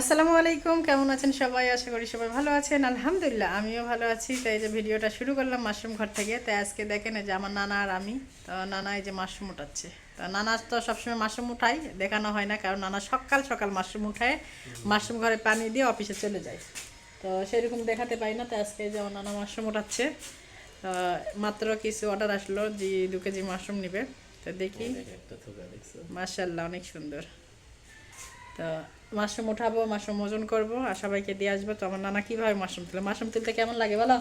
আসসালামু আলাইকুম কেমন আছেন সবাই? আশা করি সবাই ভালো আছেন। আলহামদুলিল্লাহ আমিও ভালো আছি। তাই যে ভিডিওটা শুরু করলাম মাশরুম ঘর থেকে। তাই আজকে দেখেন এই যে আমার নানা আর আমি। তো নানা এই যে মাশরুম উঠাচ্ছে। তো নানা তো সবসময় মাশরুম উঠাই দেখানো হয় না কারণ নানা সকাল সকাল মাশরুম উঠায়। মাশরুম ঘরে পানি দিয়ে অফিসে চলে যায়। তো সেরকম দেখাতে পাই না। তাই আজকে যে আমার নানা মাশরুম উঠাচ্ছে। তো মাত্র কিছু অর্ডার আসলো যে দু কেজি মাশরুম নিবে। তো দেখি। মার্শাল্লাহ অনেক সুন্দর। তো মাশরুম উঠাবো মাশরুম ওজন করব আর সবাইকে দিয়ে আসব। তো আমার নানা কীভাবে মাশরুম তুলে মাশরুম তুলতে কেমন লাগে বলো?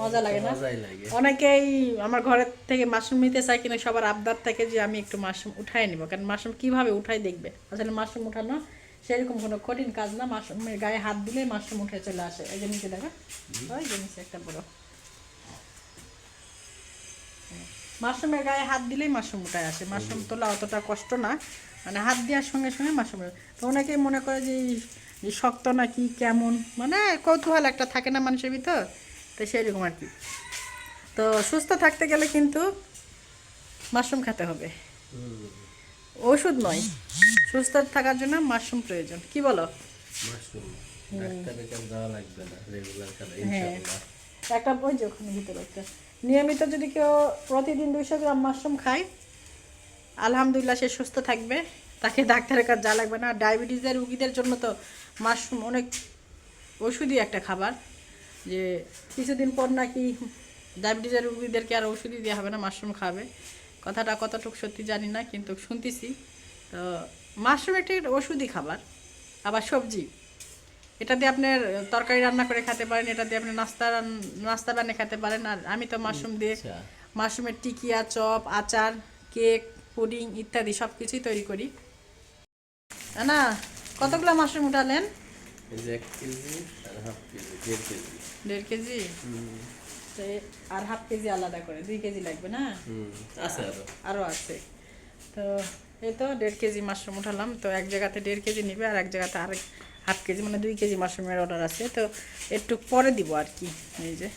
মজা লাগে না? অনেকেই আমার ঘরের থেকে মাশরুম নিতে চায় কিন্তু সবার আবদার থাকে যে আমি একটু মাশরুম উঠাই নিব। কারণ মাশরুম কীভাবে উঠাই দেখবে? আসলে মাশরুম উঠানো সেরকম কোনো কঠিন কাজ না। মাশরুমের গায়ে হাত দিলে মাশরুম উঠে চলে আসে। এই যে নিচে দেখা। ওই যে নিচে একটা বড়। মাশরুমের গায়ে হাত দিলেই মাশরুম উঠায় আসে। মাশরুম তোলা অতটা কষ্ট না। মানে হাত দেওয়ার সঙ্গে সঙ্গে মাশরুম। তো অনেকেই মনে করে যে শক্ত নাকি কেমন? মানে কৌতূহল একটা থাকে না মানুষের ভিতর তো সেরকম আর কি। তো সুস্থ থাকতে গেলে কিন্তু মাশরুম খেতে হবে। ওষুধ নয় সুস্থ থাকার জন্য মাশরুম প্রয়োজন। কি বলো? না হ্যাঁ। একটা বই যে ওখানে ভিতরে একটা। নিয়মিত যদি কেউ প্রতিদিন দুইশো গ্রাম মাশরুম খায় আলহামদুলিল্লাহ সে সুস্থ থাকবে। তাকে ডাক্তারের কাছে যা লাগবে না। ডায়াবেটিসের রুগীদের জন্য তো মাশরুম অনেক ওষুধই একটা খাবার। যে কিছুদিন পর নাকি ডায়াবেটিসের রুগীদেরকে আর ওষুধই দেওয়া হবে না মাশরুম খাবে। কথাটা কতটুকু সত্যি জানি না কিন্তু শুনতেছি। তো মাশরুম একটি ওষুধই খাবার আবার সবজি। এটা দিয়ে আপনার তরকারি রান্না করে খেতে পারেন এটা দিয়ে আপনি নাস্তা রান- নাস্তা বানিয়ে খেতে পারেন। আর আমি তো মাশরুম দিয়ে আচ্ছা। মাশরুমের টিকিয়া চপ আচার কেক পুডিং ইত্যাদি সব কিছুই তৈরি করি। না কতগুলো মাশরুম উঠালেন আর দেড় কেজি। আর হাফ কেজি আলাদা করে দুই কেজি লাগবে না? আরও আছে তো এই তো দেড় কেজি মাশরুম উঠালাম তো এক জায়গাতে দেড় কেজি নিবে আর এক জায়গাতে আরেক হাফ কেজি মানে দুই কেজি মাশরুমের অর্ডার আছে। তো একটু পরে দিব আর কি এই যে।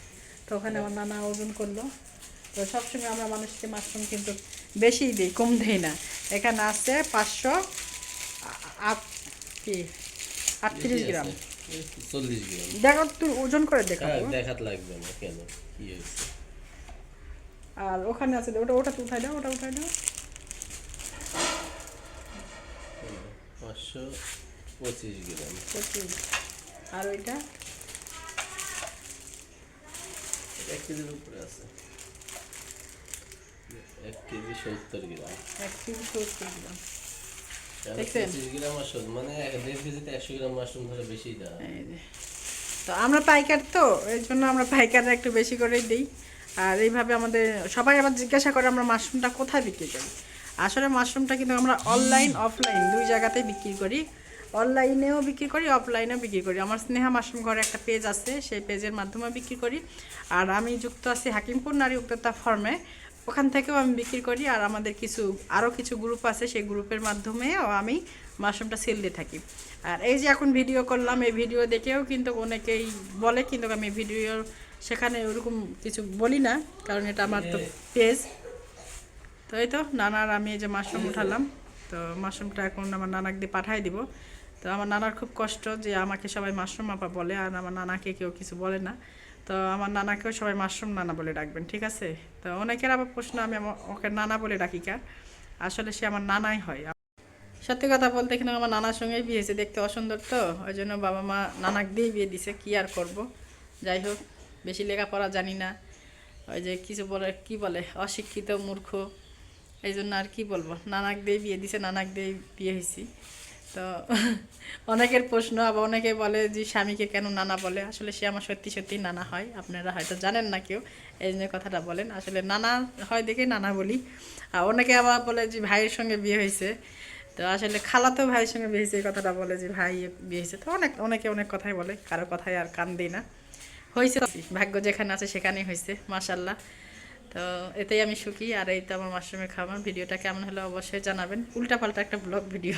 তো ওখানে আমার নানা ওজন করল। তো সবসময় আমরা মানুষকে মাশরুম কিন্তু বেশি দিই কম দিই না। এখানে আছে পাঁচশো আট কি? আটত্রিশ গ্রাম। চল্লিশ গ্রাম। দেখো তুই ওজন করে হ্যাঁ, দেখাত লাগবে না কেন? কি হয়েছে? আর ওখানে আছে ওটা ওটা উঠাই দাও ওটা উঠাই দাও। পাঁচশো পঁচিশ গ্রাম। পঁচিশ। আর ওইটা? এক কেজির উপরে আছে। এক কেজি সত্তর গ্রাম। এক কেজি সত্তর গ্রাম। মানে। তো আমরা পাইকার তো এর জন্য আমরা পাইকাররা একটু বেশি করেই দিই। আর এইভাবে আমাদের সবাই আবার জিজ্ঞাসা করে আমরা মাশরুমটা কোথায় বিক্রি করি। আসলে মাশরুমটা কিন্তু আমরা অনলাইন অফলাইন দুই জায়গাতেই বিক্রি করি। অনলাইনেও বিক্রি করি অফলাইনেও বিক্রি করি। আমার স্নেহা মাশরুম ঘরে একটা পেজ আছে সেই পেজের মাধ্যমে বিক্রি করি। আর আমি যুক্ত আছি হাকিমপুর নারী উদ্যোক্তা ফর্মে। ওখান থেকেও আমি বিক্রি করি আর আমাদের কিছু আরও কিছু গ্রুপ আছে, সেই গ্রুপের মাধ্যমেও আমি মাশরুমটা সেল দিয়ে থাকি। আর এই যে এখন ভিডিও করলাম, এই ভিডিও দেখেও কিন্তু অনেকেই বলে, কিন্তু আমি ভিডিও সেখানে ওরকম কিছু বলি না, কারণ এটা আমার তো পেজ তো এই তো, নানার আমি এই যে মাশরুম উঠালাম, তো মাশরুমটা এখন আমার নানাকে দিয়ে পাঠাই দিব। তো আমার নানার খুব কষ্ট যে আমাকে সবাই মাশরুম আপা বলে, আর আমার নানাকে কেউ কিছু বলে না। তো আমার নানাকেও সবাই মাশরুম নানা বলে ডাকবেন, ঠিক আছে? তো অনেকের আবার প্রশ্ন, আমি ওকে নানা বলে ডাকি কার আসলে সে আমার নানাই হয়। সত্যি কথা বলতে কিন্তু আমার নানার সঙ্গেই বিয়ে হয়েছে, দেখতে অসুন্দর তো ওই জন্য বাবা মা নানাক দিয়েই বিয়ে দিছে, কি আর করব? যাই হোক, বেশি লেখাপড়া জানি না, ওই যে কিছু বলে, কি বলে, অশিক্ষিত মূর্খ এই জন্য আর কি বলব? নানাক দিয়ে বিয়ে দিছে, নানাক দিয়ে বিয়ে হয়েছি। তো অনেকের প্রশ্ন, আবার অনেকে বলে যে স্বামীকে কেন নানা বলে? আসলে সে আমার সত্যি সত্যি নানা হয়। আপনারা হয়তো জানেন না কেউ এই জন্য কথাটা বলেন। আসলে নানা হয় দেখে নানা বলি। আর অনেকে আবার বলে যে ভাইয়ের সঙ্গে বিয়ে হয়েছে। তো আসলে খালাতো ভাইয়ের সঙ্গে বিয়ে হয়েছে এই কথাটা বলে যে ভাই বিয়ে হয়েছে। তো অনেক, অনেকে অনেক কথাই বলে। কারও কথাই আর কান দিই না। হয়েছে ভাগ্য যেখানে আছে সেখানেই হয়েছে মাশাল্লাহ তো এতেই আমি সুখী। আর এই তো আমার মাশরুমের খাবার ভিডিওটা কেমন হলো অবশ্যই জানাবেন। উল্টা পাল্টা একটা ব্লগ ভিডিও।